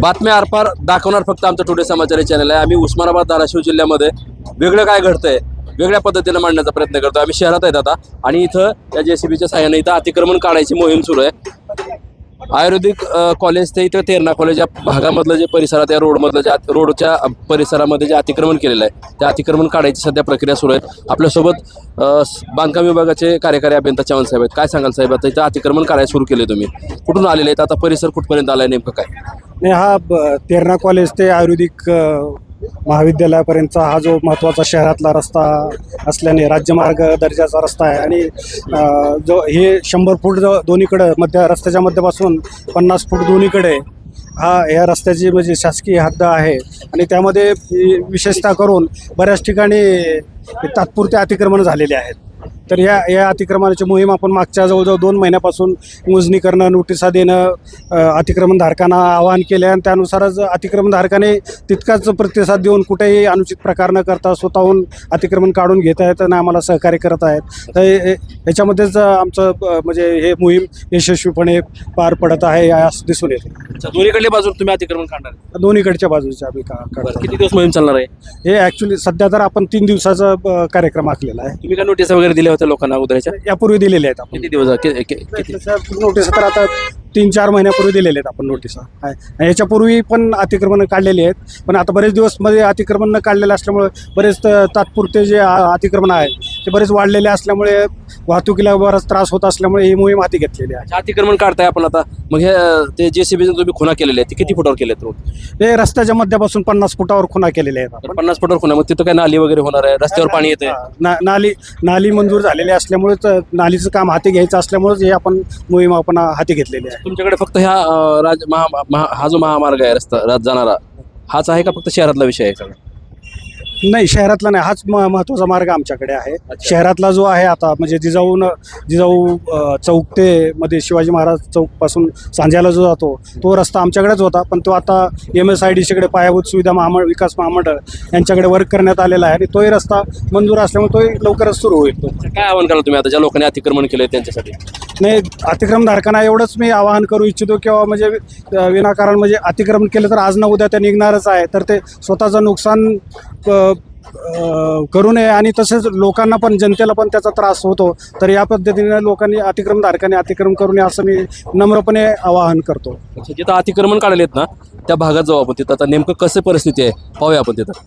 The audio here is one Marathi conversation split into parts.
बातम्या आरपार दाखवणार फक्त आमचं टुडे समाचार चॅनल आहे. आम्ही उस्मानाबाद धाराशिव जिल्ह्यामध्ये वेगळं काय घडतंय वेगळ्या पद्धतीने मांडण्याचा प्रयत्न करतो आम्ही शहरात आहेत आता. आणि इथं या जेसीबीच्या सहाय्याने इथं अतिक्रमण काढायची मोहीम सुरू आहे. आयुर्वेदिक कॉलेज ते इथं तेरणा कॉलेज या भागामधलं जे परिसरात या रोडमधलं जे रोडच्या परिसरामध्ये जे अतिक्रमण केलेलं आहे त्या अतिक्रमण काढायची सध्या प्रक्रिया सुरू आहे. आपल्यासोबत बांधकाम विभागाचे कार्यकारी अभियंता चव्हाण साहेब आहेत. काय सांगाल साहेब? आता इथं अतिक्रमण काढायला सुरू केले तुम्ही. कुठून आलेले आहेत? आता परिसर कुठपर्यंत आला आहे नेमकं काय? नाही हा ब- तेरणा कॉलेज ते आयुर्वेदिक महाविद्यालयापर्यंतचा हा जो महत्त्वाचा शहरातला रस्ता असल्याने राज्यमार्ग दर्जाचा रस्ता आहे आणि जो हे शंभर फूट जो दोन्हीकडं मध्य रस्त्याच्या मध्यपासून पन्नास फूट दोन्हीकडे हा या रस्त्याची म्हणजे शासकीय हद्द आहे. आणि त्यामध्ये विशेषतः करून बऱ्याच ठिकाणी तात्पुरते अतिक्रमण झालेले आहेत. तर या या अतिक्रमणाची मोहीम आपण मागच्या जवळजवळ दोन महिन्यापासून मोजणी करणं नोटिसा देणं अतिक्रमणधारकांना आवाहन केले आणि त्यानुसारच अतिक्रमणधारकाने तितकाच प्रतिसाद देऊन कुठेही अनुचित प्रकार न करता स्वतःहून अतिक्रमण काढून घेत आहेत आणि आम्हाला सहकार्य करत आहेत. तर याच्यामध्येच आमचं म्हणजे हे मोहीम यशस्वीपणे पार पडत आहे असं दिसून येते दोन्हीकडल्या बाजून तुम्ही अतिक्रमण काढणार. दोन्हीकडच्या बाजूच्या आम्ही का किती दिवस मोहीम चालणार आहे? हे ॲक्च्युली सध्या तर आपण तीन दिवसाचा कार्यक्रम आखलेला आहे. तुम्ही काय नोटीस वगैरे दिल्या होत्या लोकांना अगोदरच्या यापूर्वी दिलेले आहेत आपण. किती दिवस कि- कि- किती? नोटीस तर आता तीन चार महिन्यापूर्वी दिलेले आहेत आपण नोटिसा आहे. याच्यापूर्वी पण अतिक्रमण काढलेली आहेत. पण आता बरेच दिवसमध्ये अतिक्रमण न काढलेलं असल्यामुळे बरेच त- तात्पुरते जे आ- अतिक्रमण आहेत ते बरेच वाढलेले असल्यामुळे वाहतुकीला बराच त्रास होत असल्यामुळे ही मोहीम हाती घेतलेली आहे. अतिक्रमण काढताय आपण आता. मग हे ते जेसीबी तुम्ही खुना केलेले आहेत. ते किती फुटावर केलेत रोड? हे रस्त्याच्या मध्यापासून पन्नास फुटावर खुणा केलेल्या आहेत आपण. पन्नास फुटावर खुना मग तिथं काय नाली वगैरे होणार आहे? रस्त्यावर पाणी येते हा, ना- नाली नाली मंजूर झालेली असल्यामुळेच नालीचं काम हाती घ्यायचं असल्यामुळेच हे आपण मोहीम आपण हाती घेतलेली आहे. तुमच्याकडे फक्त ह्या अं, राज महा महा- हा जो महामार्ग आहे रस्ता राज जाणारा हाच आहे का फक्त शहरातला विषय आहे सगळा? नाही शहरातला नाही. हाच म- महत्त्वाचा मार्ग आमच्याकडे आहे. शहरातला जो आहे आता म्हणजे जिजाऊ न जिजाऊ चौक ते मध्ये शिवाजी महाराज चौकपासून सांज्याला जो जातो तो रस्ता आमच्याकडेच होता. पण तो आता एम एस आय डी सीकडे पायाभूत सुविधा महामंडळ विकास महामंडळ यांच्याकडे वर्क करण्यात आलेला आहे. आणि तोही रस्ता मंजूर असल्यामुळे तोही लवकरच सुरू होईल तो. काय आवाहन कराल तुम्ही आता ज्या लोकांनी अतिक्रमण केलंय त्यांच्यासाठी? नाही अतिक्रमधारकांना एवढंच मी आवाहन करू इच्छितो किंवा म्हणजे विनाकारण म्हणजे अतिक्रमण केलं तर आज ना उद्या ते निघणारच आहे. तर ते स्वतःचं नुकसान करू नये आणि तसेच लोकांना पण जनतेला पण त्याचा त्रास होतो. तर या पद्धतीने लोकांनी अतिक्रमधारकांनी अतिक्रम करू नये असं मी नम्रपणे आवाहन करतो. जिथं अतिक्रमण काढले आहेत ना त्या भागात जाऊ आपण तिथं. आता नेमकं कसं परिस्थिती आहे? पाहूया आपण तिथं.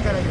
करायचं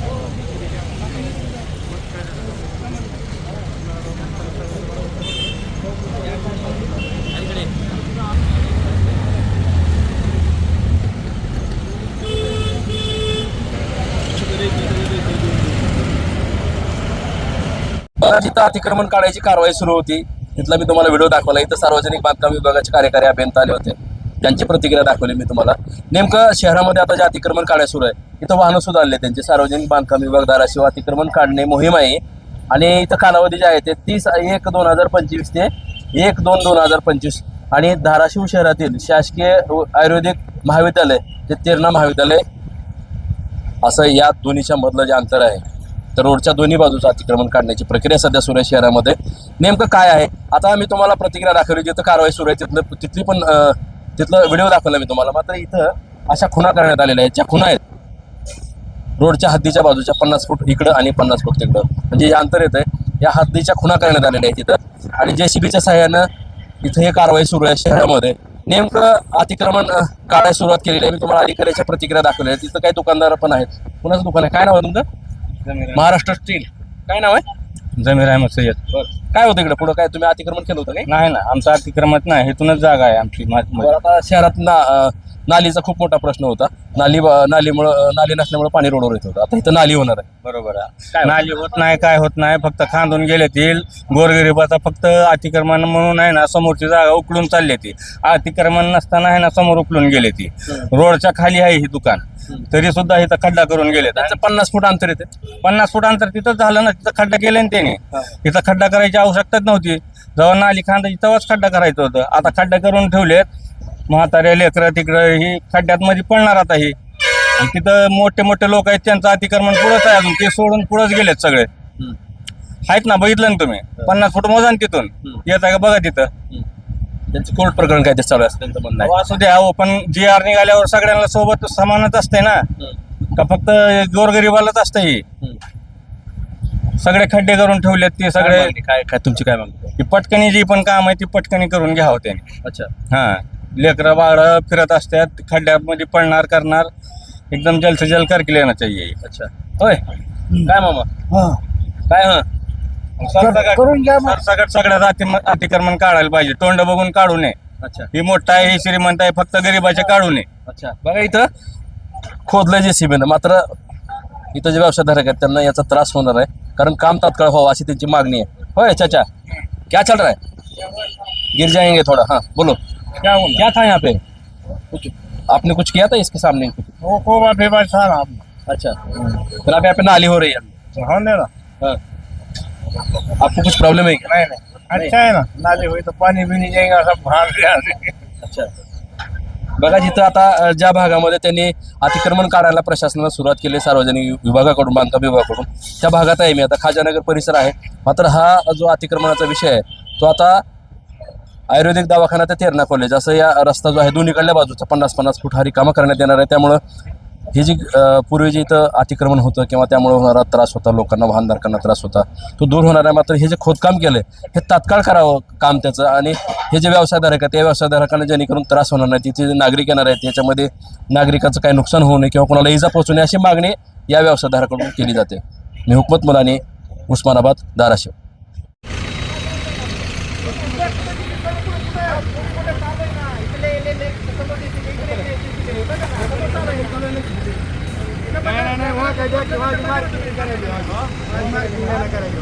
जिथं अतिक्रमण काढायची कारवाई सुरू होती. तिथला मी तुम्हाला व्हिडिओ दाखवला. इथं सार्वजनिक बांधकाम विभागाचे कार्यकारी अभियंता आले होते. त्यांची प्रतिक्रिया दाखवली मी तुम्हाला. नेमकं शहरामध्ये आता जे अतिक्रमण काढायला सुरू आहे इथं वाहनं सुद्धा आणले त्यांचे. सार्वजनिक बांधकाम विभाग धाराशिव अतिक्रमण काढणे मोहीम आहे. आणि इथं कालावधी जे आहे ते तीस एक दोन हजार पंचवीस ते एक दोन दोन हजार पंचवीस. आणि धाराशिव शहरातील शासकीय आयुर्वेदिक महाविद्यालय ते तेरणा महाविद्यालय असं या दोन्हीच्या मधलं जे अंतर आहे. तर रोडच्या दोन्ही बाजूचं अतिक्रमण काढण्याची प्रक्रिया सध्या सुरू आहे शहरामध्ये. नेमकं काय आहे? आता मी तुम्हाला प्रतिक्रिया दाखवली जिथं कारवाई सुरू आहे तिथलं तिथली पण तिथला व्हिडिओ दाखवला मी तुम्हाला. मात्र इथं अशा खुणा करण्यात आलेल्या आहेत. ज्या खुणा आहेत रोडच्या हद्दीच्या बाजूच्या पन्नास फूट इकडं आणि पन्नास फूट तिकडं. म्हणजे या अंतर येतं या हद्दीच्या खुणा करण्यात आलेल्या आहेत तिथं आणि जे सी बीच्या सहाय्यानं इथं हे कारवाई सुरू आहे शहरामध्ये. नेमकं अतिक्रमण काढायला सुरुवात केलेली आहे. मी तुम्हाला अधिकाऱ्याच्या प्रतिक्रिया दाखवल्या तिथं काही दुकानदार पण आहेत. कुणाचं दुकान आहे? काय नाव आहे तुमचं? महाराष्ट्र स्टील. काय नाव आहे? जमीर अहमद सय्यद. काय होतं इकडे पुढं? काय तुम्ही अतिक्रमण केलं होतं काय नाही ना आमचं अतिक्रमत नाही. इथूनच जागा आहे आमची मा- बरं, आता शहरात ना अं, नालीचा खूप मोठा प्रश्न होता. नाली नालीमुळं नाली नसल्यामुळे पाणी रोडवर येत होतं. आता इथं नाली होणार आहे. बरोबर आहे. नाली होत नाही काय होत नाही फक्त खांदून गेले ती. गोरगरिबाचा फक्त अतिक्रमण म्हणून आहे ना समोरची जागा उकळून चालली ती. अतिक्रमण नसताना आहे ना समोर उकळून गेले ती. रोडच्या खाली आहे ही दुकान. तरी सुद्धा इथं खड्डा करून गेले त्याचं पन्नास फूट अंतर येते पन्नास फूट अंतर तिथं झालं ना तिथं खड्डा केले ना त्याने. तिथं खड्डा करायची आवश्यकताच नव्हती. जेव्हा नाली खांदायची तेव्हाच खड्डा करायचं होतं. आता खड्डा करून ठेवलेत म्हातारे लेकरं तिकडं ही खड्ड्यात मध्ये पडणार आता ही. आणि तिथं मोठे मोठे लोक आहेत त्यांचं अतिक्रमण पुढंच आहे अजून. ते सोडून पुढंच गेलेत सगळे. आहेत ना बघितलं ना तुम्ही? पन्नास फूट मोजा ना तिथून येत आहे का? बघा तिथं. त्यांचं कोर्ट प्रकरण काय ते चालू आहे असं त्यांचं म्हणणं आहे. असू द्या हो पण जी आर निघाल्यावर सगळ्यांना सोबत समानच असते ना. का फक्त गोरगरिबालाच असतं ही? सगळे खड्डे करून ठेवलेत ते सगळे. काय काय तुमची काय मागणी? ती पटकनी जी पण काम आहे ती पटकनी करून घ्यावं त्याने. अच्छा. हा. लेकरं बाळं फिरत असतात खड्ड्यामध्ये पडणार करणार. एकदम जल से जल करके लेना चाहिए अच्छा. होय? काय मामा? काय हा? करून घ्या सगळं सगळ्यात अति अतिक्रमण काढायला पाहिजे. तोंड बघून काढू नये. अच्छा. ही मोठा आहे ही श्रीमंत आहे फक्त गरीबाचे काढू नये. अच्छा. बघा इथं. खोदलंय जे सिमेंट मात्र इथं जे व्यवसायधारक आहेत त्यांना याचा त्रास होणार आहे. कारण काम तात्काळ व्हावं अशी त्यांची मागणी आहे. होय चाचा? क्या चल रहा है? गिर जाएंगे थोड़ा. हाँ बोलो. क्या बोल क्या था यहाँ पे? कुछ आपने कुछ किया था इसके सामने? वो को अच्छा। फिर आप यहाँ पे नाली हो रही है। होने ना हाँ। आपको कुछ प्रॉब्लम है क्या? नहीं नहीं। अच्छा है ना। नाली हुई तो पानी भी नहीं जाएगा सब बाहर अच्छा। बघा जिथं आता अ, ज्या भागामध्ये त्यांनी अतिक्रमण काढायला प्रशासनानं सुरुवात केली आहे सार्वजनिक विभागाकडून बांधकाम विभागाकडून त्या भागात आहे मी. आता खाजानगर परिसर आहे. मात्र हा जो अतिक्रमणाचा विषय आहे तो आता आयुर्वेदिक दवाखाना ते तेरणा कॉलेज असं या रस्ता जो आहे दोन्हीकडल्या बाजूचा पन्नास पन्नास फूट हा रिकामा करण्यात येणार आहे. त्यामुळं ही जी पूर्वी जी इथं अतिक्रमण होतं किंवा त्यामुळे होणारा त्रास होता लोकांना वाहनधारकांना त्रास होता तो दूर होणार आहे. मात्र हे जे खोदकाम केलं हे तात्काळ करावं काम त्याचं आणि हे जे व्यवसायधारक आहेत त्या व्यवसायधारकांना जेणेकरून त्रास होणार नाही. तिथे जे नागरिक येणार आहेत याच्यामध्ये नागरिकाचं काही नुकसान होऊ नये किंवा कोणाला इजा पोहोचू नये अशी मागणी या व्यवसायधारकाकडून केली जाते. मी हुकमत मुलाने उस्मानाबाद धाराशिव. गजा किंवा इमारती करायला करायची